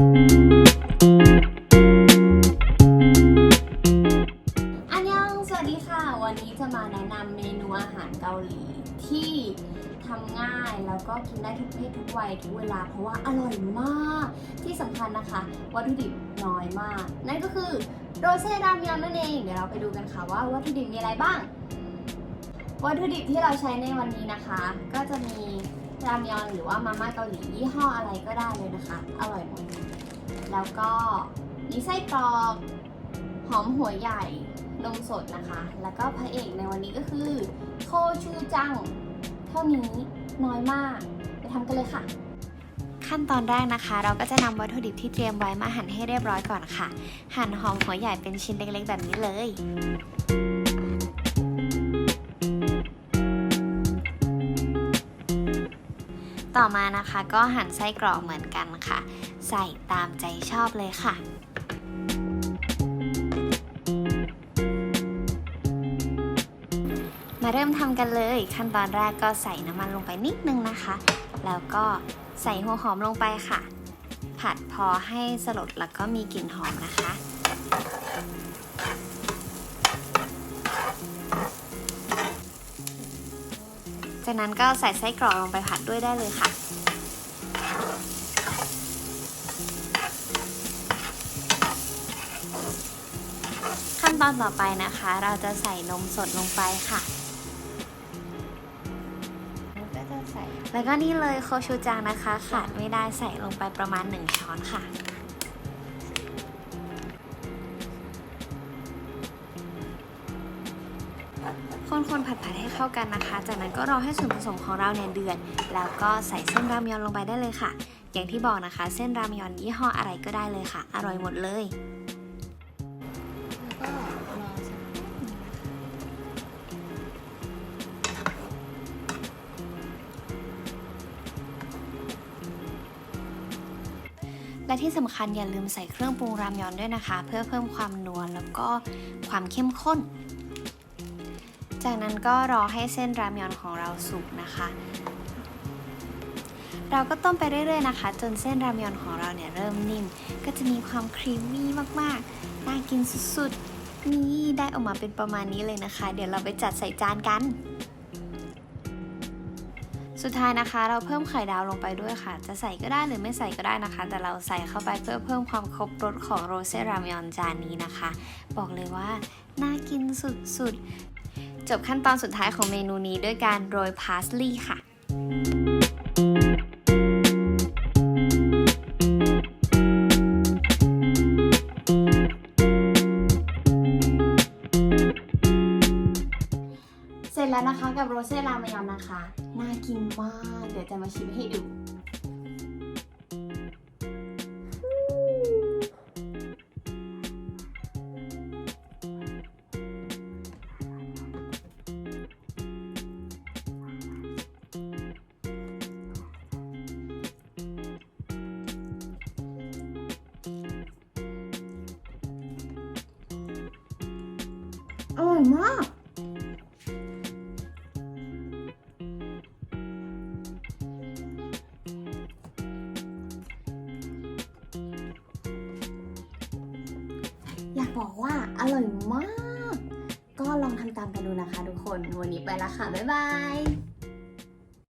อันยองสวัสดีค่ะ วันนี้จะมาแนะนำเมนูอาหารเกาหลีที่ทำง่ายแล้วก็กินได้ทุกเพศทุกวัยทุกเวลาเพราะว่าอร่อยมาก ที่สำคัญนะคะ วัตถุดิบน้อยมาก นั่นก็คือโรเซ่รามยอนนั่นเอง เดี๋ยวเราไปดูกันค่ะว่าวัตถุดิบมีอะไรบ้าง วัตถุดิบที่เราใช้ในวันนี้นะคะ ก็จะมีรามยอนหรือว่ามาม่าเกาหลียี่ห้ออะไรก็ได้เลยนะคะ อร่อยหมด แล้วก็มีไส้กรอกหอมหัวใหญ่นมสดนะคะ แล้วก็พระเอกในวันนี้ก็คือ โคชูจัง เท่านี้น้อยมาก ไปทำกันเลยค่ะ ขั้นตอนแรกนะคะ เราก็จะนำวัตถุดิบที่เตรียมไว้มาหั่นให้เรียบร้อยก่อนค่ะ หั่นหอมหัวใหญ่เป็นชิ้นเล็กๆ แบบนี้เลย ต่อมานะคะก็หั่นไส้กรอกเหมือนกันค่ะ ใส่ตามใจชอบเลยค่ะมาเริ่มทำกันเลย ขั้นตอนแรกก็ใส่น้ำมันลงไปนิดนึงนะคะ แล้วก็ใส่หัวหอมลงไปค่ะ ผัดพอให้สลดแล้วก็มีกลิ่นหอมนะคะ จากนั้นก็ใส่ไส้กรอกลงไปผัดด้วยได้เลยค่ะ ขั้นตอนต่อไปนะคะ เราจะใส่นมสดลงไปค่ะแล้วก็นี่เลยโคชูจังนะคะ ขาดไม่ได้ใส่ลงไปประมาณ 1 ช้อนค่ะ คนๆผัดๆให้เข้ากันนะคะ จากนั้นก็รอให้ส่วนผสมของเราเนี่ยเดือด แล้วก็ใส่เส้นรามยอนลงไปได้เลยค่ะ อย่างที่บอกนะคะ เส้นรามยอนยี่ห้ออะไรก็ได้เลยค่ะ อร่อยหมดเลยและคะและที่สำคัญอย่าลืมใส่เครื่องปรุงรามยอนด้วยนะคะ เพื่อเพิ่มความนัวแล้วก็ความเข้มข้น จากนั้นก็รอให้เส้นรามยอนของเราสุกนะคะ เราก็ต้มไปเรื่อยๆนะคะ จนเส้นรามยอนของเราเนี่ยเริ่มนิ่ม ก็จะมีความครีมมี่มากๆ น่ากินสุดๆ นี่ได้ออกมาเป็นประมาณนี้เลยนะคะ เดี๋ยวเราไปจัดใส่จานกัน สุดท้ายนะคะ เราเพิ่มไข่ดาวลงไปด้วยค่ะ จะใส่ก็ได้หรือไม่ใส่ก็ได้นะคะ แต่เราใส่เข้าไปเพื่อเพิ่มความครบรสของโรเซรามยอนจานนี้นะคะ บอกเลยว่าน่ากินสุดๆ จบขั้นตอนสุดท้ายของเมนูนี้ด้วยการโรยพาสลีย์ค่ะเสร็จแล้วนะคะกับโรเซ่รามยอนนะคะ น่ากินมาก เดี๋ยวจะมาชิมให้ดู อร่อยมาก อยากบอกว่าอร่อยมาก ก็ลองทำตามกันดูนะคะทุกคน วันนี้ไปละค่ะ บ๊ายบาย